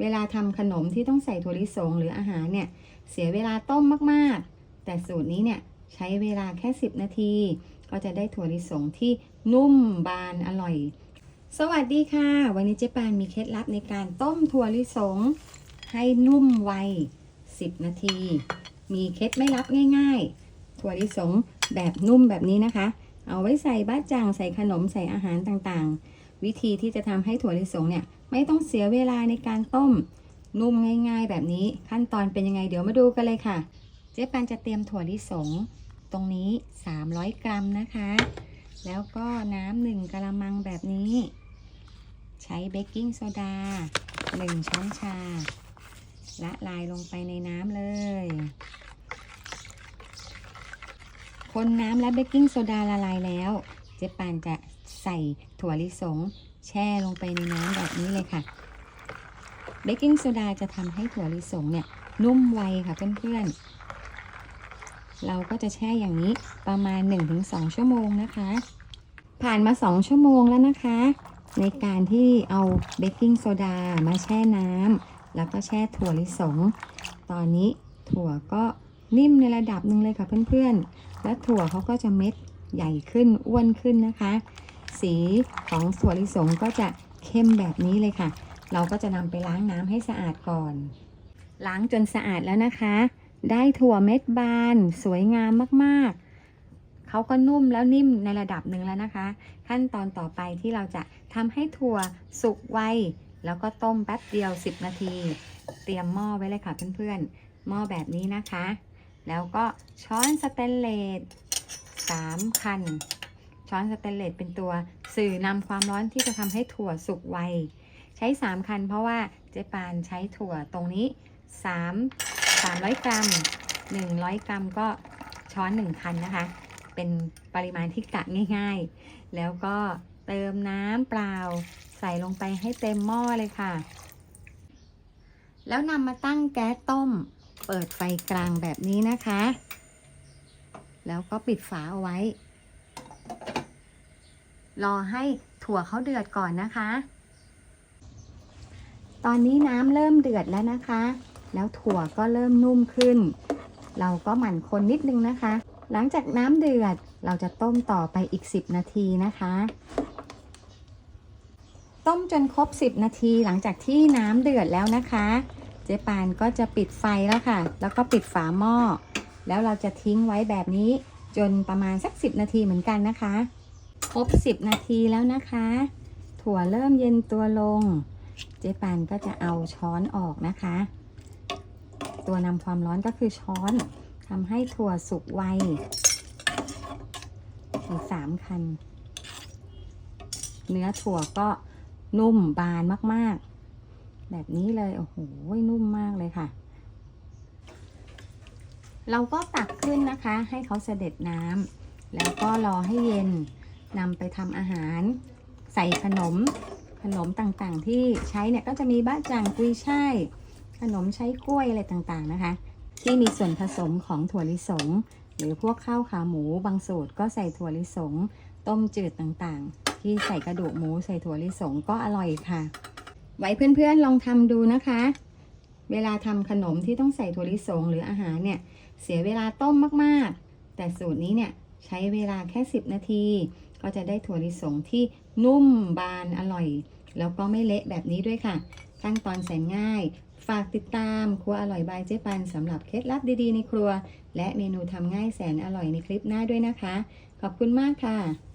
เวลาทำขนมที่ต้องใส่ถั่วลิสงหรืออาหารเนี่ย เสียเวลาต้มมากๆ แต่สูตรนี้เนี่ยใช้เวลาแค่ 10 นาที ก็จะได้ถั่วลิสงที่นุ่มบานอร่อย สวัสดีค่ะ วันนี้เจ๊ปานมีเคล็ดลับในการต้มถั่วลิสง ให้นุ่มไว 10 นาที มีเคล็ดไม่ลับง่าย ๆ ถั่วลิสงแบบนุ่มแบบนี้นะคะ เอาไว้ใส่บ้าจ่างใส่ขนมใส่อาหารต่างๆ วิธีที่จะทำให้ถั่วลิสงเนี่ย ไม่ต้องเสียเวลาในการต้ม นุ่มง่ายๆ แบบนี้ขั้นตอนเป็นยังไงเดี๋ยวมาดูกันเลยค่ะ เจ๊ปันจะเตรียมถั่วลิสง ตรงนี้ 300 กรัมนะคะ แล้วก็น้ำหนึ่งกะละมังแบบนี้ ใช้เบกกิ้งโซดา 1 ช้อนชา ละลายลงไปในน้ำเลยคนน้ำและเบกกิ้งโซดาละลายแล้ว เจ๊ปานจะใส่ถั่วลิสง แช่ลงไปในน้ำแบบนี้เลยค่ะเบกกิ้งโซดาจะทำให้ถั่วลิสงเนี่ยนุ่มไวค่ะเพื่อนๆ เราก็จะแช่อย่างนี้ประมาณ 1-2 ชั่วโมงนะคะ ผ่านมา 2 ชั่วโมงแล้วนะคะ ในการที่เอาเบกกิ้งโซดามาแช่น้ำแล้วก็แช่ถั่วลิสง ตอนนี้ถั่วก็นิ่มในระดับหนึ่งเลยค่ะเพื่อนๆ และถั่วเขาก็จะเม็ด ใหญ่ขึ้นอ้วนขึ้นนะคะ สีของถั่วลิสงก็จะเข้มแบบนี้เลยค่ะ เราก็จะนำไปล้างน้ำให้สะอาดก่อน ล้างจนสะอาดแล้วนะคะ ได้ถั่วเม็ดบานสวยงามมากๆ เขาก็นุ่มแล้วนิ่มในระดับหนึ่งแล้วนะคะ ขั้นตอนต่อไปที่เราจะทำให้ถั่วสุกไวแล้วก็ต้มแป๊บเดียว 10 นาที เตรียมหม้อไว้เลยค่ะเพื่อนๆ หม้อแบบนี้นะคะ แล้วก็ช้อนสเตนเลส 3 คัน ช้อนสเตนเลสเป็นตัวสื่อนำความร้อนที่จะทำให้ถั่วสุกไว ใช้ 3 คัน เพราะว่าเจ๊ปานใช้ถั่วตรงนี้ 3 300 กรัม 100 กรัมก็ช้อน 1 คันนะคะ เป็นปริมาณที่กะง่าย ๆ แล้วก็เติมน้ำเปล่า ใส่ลงไปให้เต็มหม้อเลยค่ะ แล้วนำมาตั้งแก๊สต้ม เปิดไฟกลางแบบนี้นะคะ แล้วก็ปิดฝาเอาไว้ รอให้ถั่วเขาเดือดก่อนนะคะ ตอนนี้น้ำเริ่มเดือดแล้วนะคะ แล้วถั่วก็เริ่มนุ่มขึ้น เราก็หมั่นคนนิดนึงนะคะ หลังจากน้ำเดือดเราจะต้มต่อไปอีก 10 นาทีนะคะ ต้มจนครบ 10 นาทีหลังจากที่น้ำเดือดแล้วนะคะ เจ๊ปานก็จะปิดไฟแล้วค่ะ แล้วก็ปิดฝาหม้อ แล้วเราจะทิ้งไว้แบบนี้จนประมาณสัก 10 นาทีเหมือนกันนะคะ ครบ 10 นาทีแล้วนะคะ ถั่วเริ่มเย็นตัวลง เจ๊ปานก็จะเอาช้อนออกนะคะ ตัวนำความร้อนก็คือช้อนทำให้ถั่วสุกไวอีกสามคัน เนื้อถั่วก็นุ่มบานมาก ๆ แบบนี้เลย โอ้โห นุ่มมากเลยค่ะ เราก็ตักขึ้นนะคะ ให้เขาเสด็จน้ำแล้วก็รอให้เย็นนำไปทำอาหาร ใส่ขนม ขนมต่างๆ ที่ใช้เนี่ยก็จะมีบ้าจ่างกุยช่ายขนมใช้กล้วยอะไรต่างๆนะคะ ที่มีส่วนผสมของถั่วลิสง หรือพวกข้าวขาหมูบางสูตรก็ใส่ถั่วลิสง ต้มจืดต่างๆ ที่ใส่กระดูกหมูใส่ถั่วลิสงก็อร่อยค่ะ ไว้เพื่อนๆลองทำดูนะคะ เวลาทำขนมที่ต้องใส่ถั่วลิสงหรืออาหารเนี่ยเสียเวลาต้มมากๆ แต่สูตรนี้เนี่ยใช้เวลาแค่ 10 นาที ก็จะได้ถั่วลิสงที่นุ่มบานอร่อย แล้วก็ไม่เละแบบนี้ด้วยค่ะ ขั้นตอนแสนง่าย ฝากติดตามครัวอร่อยบายเจ๊ปันสำหรับเคล็ดลับดีๆในครัว และเมนูทำง่ายแสนอร่อยในคลิปหน้าด้วยนะคะ ขอบคุณมากค่ะ